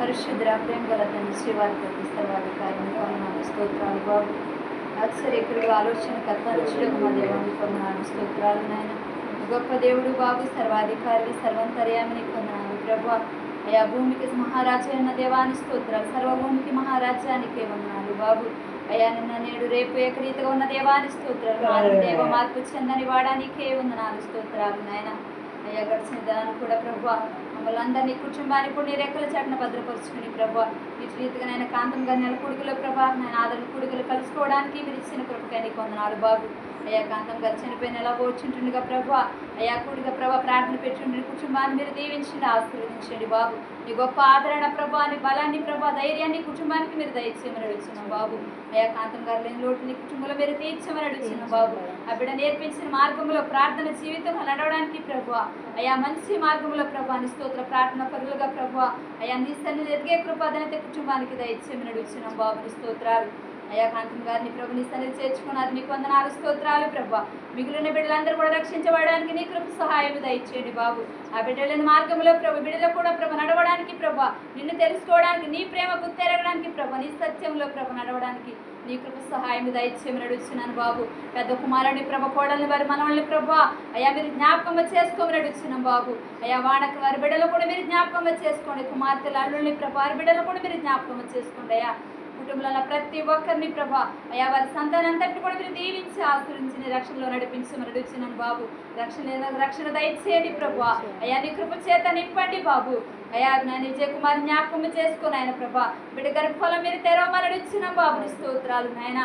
పరిశుద్ధ ప్రేమ గల తండ్రి శ్రీవారికి అర్పిస్తారు కార్యక్రమాలు స్తోత్రాలు బాబు. అక్షర ఎక్కడికి ఆలోచన కర్తరుచులకు మా దేవాన్ని కొన్నాను స్తోత్రాలు నాయన. గొప్ప దేవుడు బాబు సర్వాధికారి సర్వంతర్యామిని కొన్నాను ప్రభా. అయా భూమికి మహారాజు అయిన దేవాని స్తోత్రాలు సర్వభూమికి మహారాజ్యానికే ఉన్నాను బాబు. అయా నిన్న నేడు రేపు ఏకరీతిగా ఉన్న దేవాని స్తోత్రాలు దేవ మార్పు చెందని వాడానికే ఉంది నాలుగు స్తోత్రాలు నాయన. అయ్యా గడిచిన దాన్ని కూడా ప్రభు మమ్మల్ని అందరినీ కుటుంబాన్ని కూడా నీ రెక్కల చాటున భద్రపరుచుకుని ప్రభు ఇటు రీతిగా నేను కాంతం గారి నెల కొడుకుల ప్రభా నేను ఆదరణ కొడుకులు కలుసుకోవడానికి మీరు ఇచ్చిన కృపకై కొందనాలు బాబు. అయ్యా కాంతం గారు చనిపోయిన ఎలా పోచుంటుండగా ప్రభు అయ్యా కూడిగా ప్రభా ప్రార్థన పెట్టుండి కుటుంబాన్ని మీరు దీవించండి ఆశీర్వదించండి బాబు. నీ గొప్ప ఆదరణ ప్రభా నీ బలాన్ని ప్రభా ధైర్యాన్ని కుటుంబానికి మీరు దయచేయమని అడుగుతున్నాం బాబు. అయ్యా కాంతం గారు లేని లోటు నీ కుటుంబంలో మీరు తీర్చమని అడుగుతున్నాం బాబు. ఆ బిడ్డ నేర్పించిన మార్గంలో ప్రార్థన జీవితం నడవడానికి ప్రభు. అయ్యా మంచి మార్గంలో ప్రభా నీ స్తోత్ర ప్రార్థన పరులుగా ప్రభు. అయ్యా నీ సన్నిధి ఎదిగే కృపాదనైతే కుటుంబానికి దయచేయమని అడుగుతున్నాం బాబు నీ స్తోత్రాలు. అయ్యా కాంతం గారిని ప్రభు నీ సన్నిధి చేర్చుకున్నారు. నీకు వందనాలు స్తోత్రాలు ప్రభు. మిగిలిన బిడ్డలందరూ కూడా రక్షించబడడానికి నీ కృప సహాయం దయచేయండి బాబు. ఆ బిడ్డలని మార్గంలో ప్రభు బిడ్డలు కూడా ప్రభు నడవడానికి ప్రభు. నిన్ను తెలుసుకోవడానికి నీ ప్రేమ గుర్తెరగడానికి ప్రభు నీ సత్యంలో ప్రభు నడవడానికి నీ కృప సహాయం దయచేయమని అడుగుతున్నాను బాబు. పెద్ద కుమారుని ప్రభ కోడల్ని వారి మనవల్ని ప్రభు. అయ్యా మీరు జ్ఞాపకం చేసుకోమని అడుగుతున్నాం బాబు. అయ్యా వాడక వారి బిడ్డలు కూడా మీరు జ్ఞాపకం చేసుకోండి. కుమార్తెలు అల్లుల్ని ప్రభు వారి బిడ్డలు కూడా మీరు జ్ఞాపకం చేసుకోండి అయ్యా. కుటుంబంలో ప్రతి ఒక్కరిని ప్రభా అయా వారి సంతానంతటి కూడా మీరు దీవించి ఆశ్రయించి రక్షణలో నడిపించమని అడుగుతున్నాను బాబు. రక్షణ రక్షణ దయచేయండి ప్రభా. అయా నీ కృప చేత నింపండి బాబు. అయా నేను విజయ్ కుమార్ జ్ఞాపకం చేసుకుని ఆయన ప్రభా బిడ్డ గర్భఫలం మీరు తెరవమని నడిచిన బాబుని స్తోత్రాలు నాయన.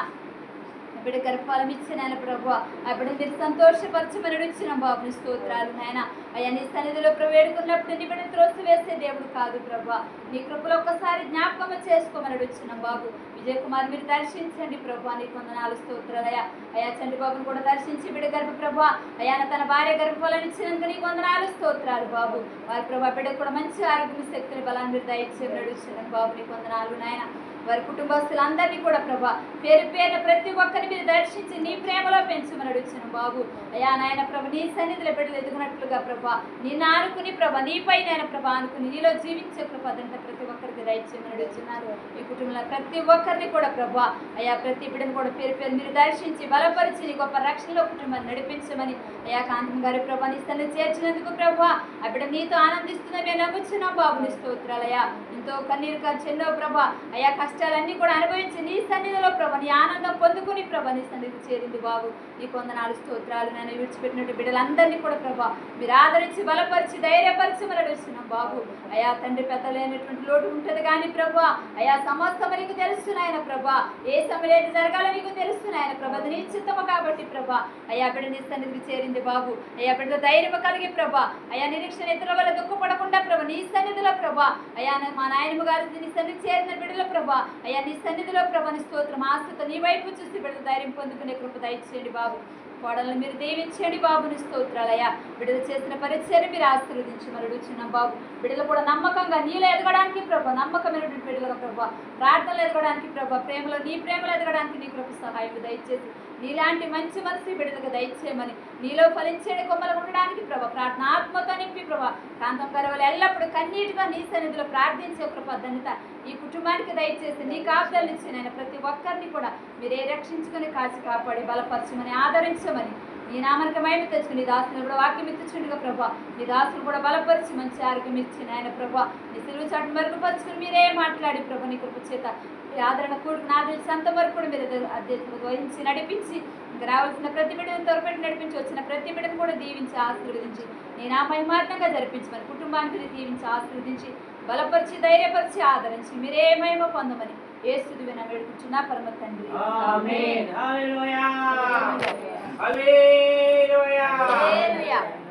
బిడ్డ గర్భఫలం ఇచ్చిన ఆయన ప్రభు ఆ బిడ్డ మీరు సంతోషపరచమని ఇచ్చిన బాబుని స్తోత్రాలు నాయన. అయ్యా నీ సన్నిధిలో ప్రవేడుకున్నప్పుడు నీ బిడ్డ త్రోసి వేసే దేవుడు కాదు ప్రభు నీ కృపలో ఒక్కసారి జ్ఞాపకం చేసుకోమని అడుగుతున్నాం బాబు. విజయ్ కుమార్ మీరు దర్శించండి ప్రభు నీ కొందనాలు స్తోత్రాలయ అయ్యా. చండి బాబుని కూడా దర్శించి బిడ్డ గర్భ ప్రభు అయ్యా తన భార్య గర్భఫలం ఇచ్చినందుకు నీ కొందనాలు స్తోత్రాలు బాబు. వారి ప్రభా బిడ్డ కూడా మంచి ఆరోగ్యం శక్తిని బలాన్ని మీరు దయచేయమని బాబు. నీ కొందనాలు నాయన. వారి కుటుంబస్తులందరినీ కూడా ప్రభా పేరు పేరున ప్రతి ఒక్కరిని మీరు దర్శించి నీ ప్రేమలో పెంచమని అడుగుతున్నాను బాబు. అయ్యా నాయన ప్రభ నీ సన్నిధిలో బిడ్డలు ఎదుగునట్లుగా ప్రభా నిన్ను ఆనుకుని ప్రభ నీపై నాయన ప్రభ అనుకుని నీలో జీవించే కృప ప్రతి ఒక్కరికి దయచేయమని అడుగుతున్నారు ఈ కుటుంబంలో ప్రతి ఒక్కరిని కూడా ప్రభా అయ్యా ప్రతి బిడ్డను కూడా పేరు పేరు మీరు దర్శించి బలపరిచి నీ గొప్ప రక్షణలో కుటుంబాన్ని నడిపించమని. అయ్యా కాంతం గారి ప్రభా నీ సన్నిధి చేర్చినందుకు ప్రభా ఆ బిడ్డ నీతో ఆనందిస్తున్నా మేము నమ్ముచున్నాం బాబు నీ స్తోత్రాలయ్యా. ఎంతో కన్నీరు చెన్నో ప్రభా అయ్యా కష్టాలన్నీ కూడా అనుభవించి నీ సన్నిధిలో ప్రభ నీ ఆనందం పొందుకుని ప్రభ నీ సన్నిధి చేరింది బాబు. నీ కొందనాలు స్తోత్రాలు నన్ను విడిచిపెట్టినట్టు బిడ్డలందరినీ కూడా ప్రభా మీరు ఆదరించి బలపరిచి ధైర్యపరిచి మరి వచ్చినాం బాబు. అయా తండ్రి పెద్ద లేనటువంటి లోటు ఉంటుంది కానీ ప్రభా అయా సమస్తం నీకు తెలుస్తున్నాయన ప్రభా. ఏ సమయం ఏది జరగాలో నీకు తెలుస్తున్నాయన ప్రభా. అది నీ చిత్తము కాబట్టి ప్రభా. అయ్యా బిడ్డ నీ సన్నిధికి చేరింది బాబు. అయ్యా బిడ్డ ధైర్యం కలిగి ప్రభా. అయా నిరీక్షణ ఇతరుల వల్ల దుఃఖపడకుండా ప్రభా నీ సన్నిధిలో ప్రభా. అయా మా నాయనమ్మ గారు నీ సన్నిధి చేరిన బిడ్డల ప్రభా. అయ్యా నీ సన్నిధిలో ప్రభా నీ స్తోత్రం ఆస్తుతో నీ వైపు చూసి బిడ్డ ధైర్యం పొందుకునే కృప దయచేయండి బాబు. కోడలను మీరు దీవించండి బాబుని స్తోత్రాలయ స్తోత్రాలయ్యా. బిడ్డలు చేసిన పరిచయం మీరు ఆశీర్వదించి మరి అడుగుచున్నాం బాబు. బిడ్డలు కూడా నమ్మకంగా నీళ్ళు ఎదగడానికి ప్రభా నమ్మకమైనటువంటి బిడ్డలుగా ప్రభా ప్రార్థనలు ఎదగడానికి ప్రభా ప్రేమలో నీ ప్రేమలో ఎదగడానికి నీ కృప సహాయం దయచేసి నీలాంటి మంచి మనసు బిడ్డలకు దయచేయమని నీలో ఫలించేది కొమ్మలు ఉండడానికి ప్రభా ప్రార్థనాత్మతో నింపి ప్రభా కాంతం గర్వలు ఎల్లప్పుడూ కన్నీటిగా నీ సన్నిధిలో ప్రార్థించే కృప ధన్యత ఈ కుటుంబానికి దయచేసి నీ కాపుదలు ఇచ్చిన ఆయన ప్రతి ఒక్కరిని కూడా మీరే రక్షించుకొని కాచి కాపాడి బలపరచమని ఆదరించమని నీ నామనికి మహిమ తెచ్చుకుని నీ దాసులు కూడా వాక్యం ఇచ్చుచుండగా ప్రభా నీ దాసులు కూడా బలపరిచి మంచి ఆరోగ్యం ఇచ్చిన ఆయన ప్రభా నీ సిలువు చాటు మెరుగుపరుచుకుని మీరే మాట్లాడి ప్రభా నీ కృప చేత. ఈ ఆదరణ కూడుకు నా తెలిసి అంత వరకు కూడా మీరు అధ్యక్షులు వహించి నడిపించి ఇంకా రావాల్సిన ప్రతి బిడ్డను త్వరపెట్టి నడిపించి వచ్చిన ప్రతి బిడ్డను కూడా దీవించి ఆశీర్వదించి నేను ఆ మహిమార్థంగా జరిపించమని కుటుంబానికి దీవించి ఆశీర్వదించి బలపరిచి ధైర్యపరిచి ఆదరించి మీరే మహిమ పొందమని ఏ స్థుతి విన వేడుకుంటున్నా పరమ తండ్రి 할렐루야. 할렐루야.